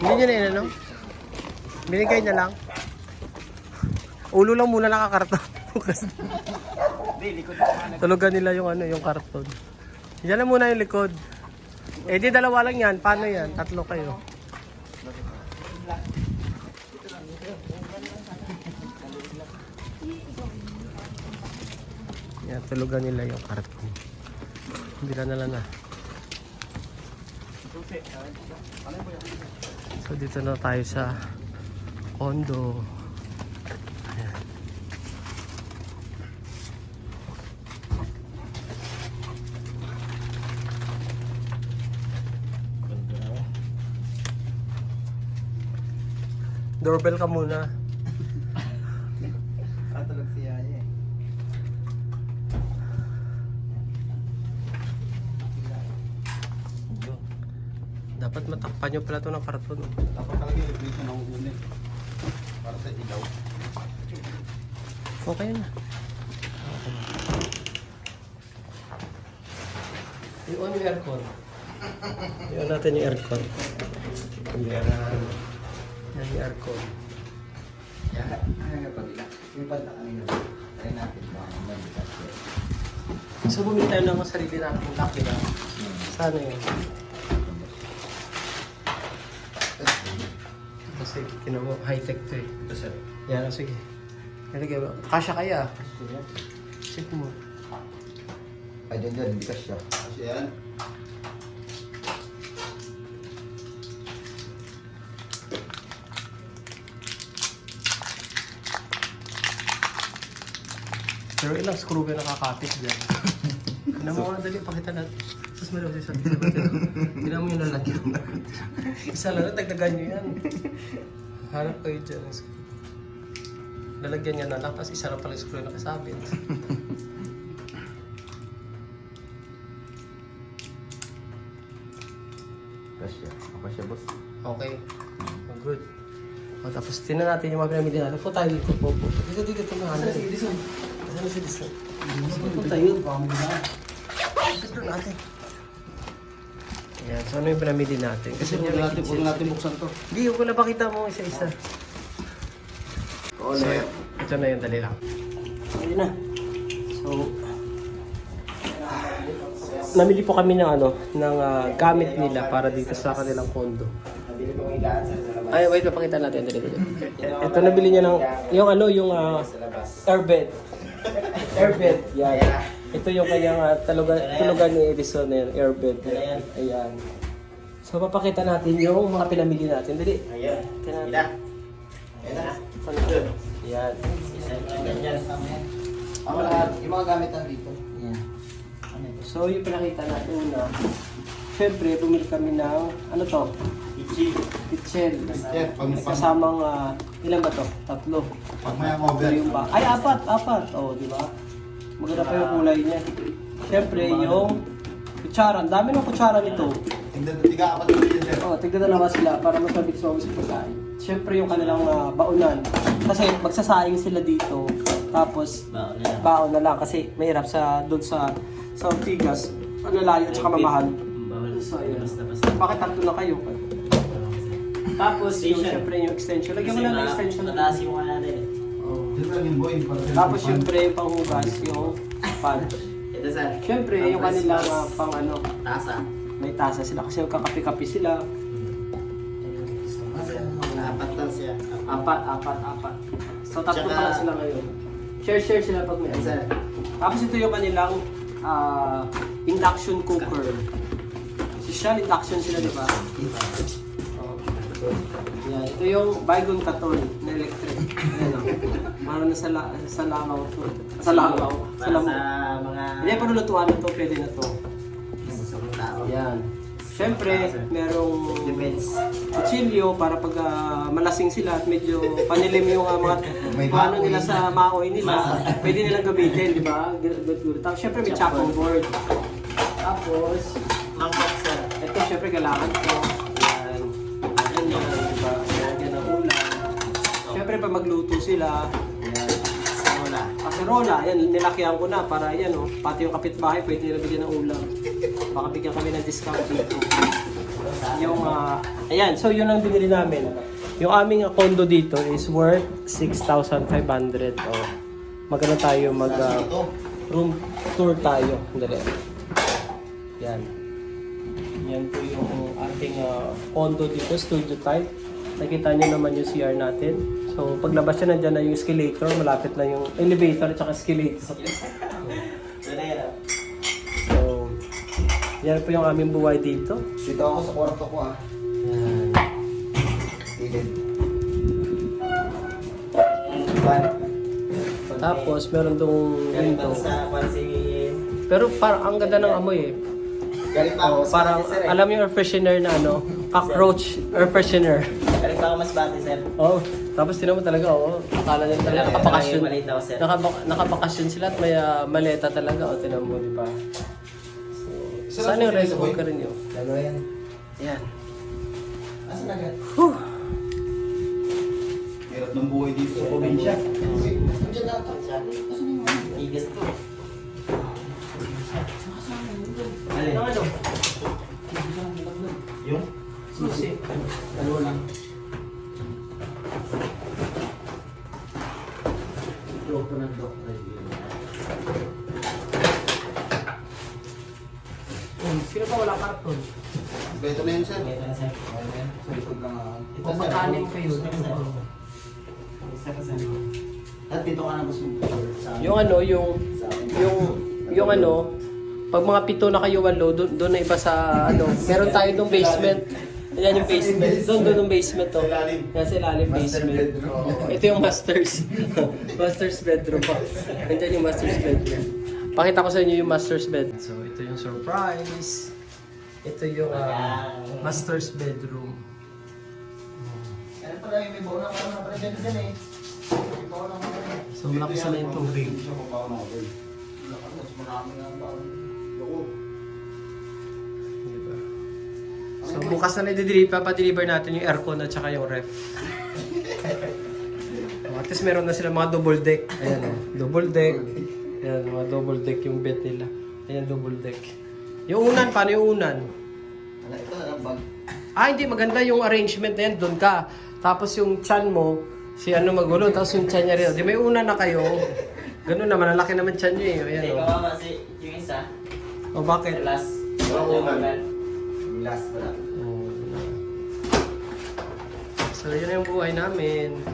Hindi nyo na yun, ano? Binigay niya lang. Ulo lang muna nakakarton. Bukas Tulugan nila yung ano, yung karton. Yan na muna yung likod. Eh di dalawa lang yan. Paano yan? Tatlo kayo. Yan, tulugan nila yung karton. Hindi na nila na. So dito na tayo sa condo. Ayan. Doorbell ka muna. Tatulog si Yaya eh. Dapat matakpan nyo pala ito ng karton. Dapat talaga i-replace ng unit. Para sa ilaw. Okay na. I-on yung aircon. I-on natin yung aircon. Yan. Yan yung aircon. Kaya, ano nga pabila? Yung banda kanina. Try natin ba ang banda. So bumili tayo ng sarili natin lock na. Sana yun. Kasi tinan mo, high-tech to eh. Ito sir. Yan, oh, sige. Nalagay mo. Kasya kaya. Check mo. Ay, dyan dyan. Hindi ka siya. Kasi yan. Pero ilang screw ka nakakapit dyan. Ano mo dali, pakita natin. Sus, malaw si sabi sabi. Tignan mo yung lalagyan. Isa lang, tagdagan nyo yan. Hanap kayo dyan. Lalagyan niya na lang, tapos isa lang pala yung screw na kasabit. Kasya. Ako siya boss. Okay. Oh, good. O, tapos tinan natin yung mga pinamili natin. Po tayo dito po. po. Dito, dito, dito. Ano si Edison? Ano si Edison? Po tayo. Dito natin. Ayan, so ano yung pinamili natin? Kasi Huwag niya natin, huwag natin buksan to. Hindi, huwag ko na pakita mo isa-isa. So, ito na yung dali lang. Ayun na. So, namili po kami ng ano, ng ah, gamit nila para dito sa kanilang kondo. Ay, wait, papakita natin. Dali, dali. Ito nabili niya ng, yung ano, yung ah, airbed. Airbed, yan. Ito yung kanyang uh, tulugan, tulugan ni Edison na yung airbed. Ayan. So, papakita natin yung mga pinamili natin. Dali. Ayan. Tingnan Ida. natin. Ayan. Ako lahat. Yung mga gamit nandito. Ayan. So, yung pinakita natin una, syempre, bumili kami ng, ano to? Pang- May kasamang, ah, ilan ba to? Tatlo. Pag may ba? Ay, apat, apat. Oo, di ba? Maganda pa yung kulay niya. Syempre, yung kutsara. Ang dami ng kutsara nito. Tingnan, tiga apat na dito sir. Oh, tigda dalawa sila para mas mabilis mabilis yung pagkain. Siyempre yung kanilang ah, baunan. Kasi magsasaing sila dito. Tapos baon na lang kasi mahirap sa doon sa sa Ortigas. Ano layo at saka mamahal. So, ayun. Bakit tatlo na kayo? Tapos yung siyempre yung extension. Lagyan mo lang ng extension. Mataas yung. Dito lang yung boy. Tapos siyempre yung panghugas, yung pan. Ito sir. Siyempre yung kanilang ah, pang ano, Tasa. may tasa sila kasi magkakape-kape sila. Apat lang siya. Apat, apat, apat. So tatlo Tsaka- pa lang sila ngayon. Share-share sila pag may Yes, sir. Tapos ito yung kanilang ah, induction cooker. Sean, induction sila, di ba? Oh. Yeah, ito yung Bygone Katon na electric. Ayan o. Parang nasa, la, sa langaw to. Sa langaw. Sa Para langaw. sa mga Hindi, panulutuan na to. Pwede na to. sa mga tao. Ayan. Siyempre, merong Depends. kutsilyo para pag ah, malasing sila at medyo panilim yung uh, mga May ano nila sa maoy nila. Pwede nilang gamitin, di ba? Tapos siyempre may chopping board. Tapos, Mangkok sir. ito siyempre kailangan ko. Siyempre magluto sila, ayan. Wala. Kaserola, yan, nilakyan ko na para yan, oh, pati yung kapitbahay pwede nila bigyan ng ulam. Baka bigyan kami ng discount dito. yung, ah, ayan, so yun ang binili namin. Yung aming condo dito is worth 6,500. Oh, magano tayo mag ah, room tour tayo. Dali. Yan. Yan po yung ating ah, condo dito, studio type. Nakita nyo naman yung CR natin. So, paglabas siya, nandyan na yung escalator. Malapit na yung elevator at saka escalator. So, yan. So, yan po yung aming buhay dito. Dito ako sa kwarto ko ah. Ban. Tapos, meron Galing window. Pero parang ang ganda ng amoy eh. Galit pa ako Oh, parang, eh. alam yung air freshener na ano, cockroach air freshener. Galing pa ako mas bati, sir. Oh, tapos tinan mo talaga, oh. Akala nila talaga nakabakasyon. Maliit ako, sir. Nakabak nakabakasyon sila at may ah, maleta talaga. O, tinan mo, di ba? So, sana yung rest rin yun. Lalo yan. Yan. Asa na yan? Whew. Hirap ng buhay dito sa probinsya. Nandiyan na ito. Tigas to. Alin? Ano? Yung? Susi. Dalawa lang. Loko ng dok. Oh, sino pa wala karton? Beto na yun sir. Ito na, sir. Sa likod lang ah. Ito, Kung sir. makanin kayo. Isa ka, sir. At dito ka na gusto sa Yung ano, yung sa yung yung ano, pag mga pito na kayo walo, doon doon na iba sa ano, meron tayo nung basement. Ayan yung basement. Doon doon yung basement to. Yan sa ilalim basement. Ito yung masters. masters bedroom pa. Nandiyan yung masters bedroom. Pakita ko sa inyo yung masters bed. So ito yung surprise. Ito yung ah, masters bedroom. Ano pala yung may na parang na pala dyan dyan eh. So malakas na yung tubig. Marami na ang baon. Loko. So bukas na nade-deliver, papadeliver natin yung aircon at saka yung ref. Oh, At least meron na sila mga double deck. Ayan o, double deck. Ayan, mga double deck yung bed nila. Ayan, double deck. Yung unan, paano yung unan? Ano ito? Ang bag. Ah, hindi, maganda yung arrangement na yan, doon ka. Tapos yung chan mo, si ano magulo, tapos yung chan niya rin. Di may unan na kayo. Ganun naman, lalaki naman chan niyo eh. Ayan Hindi, o. kawawa si yung isa. O bakit? The last. Yung ulan. Last pala. Oh. So, yun yung buhay namin.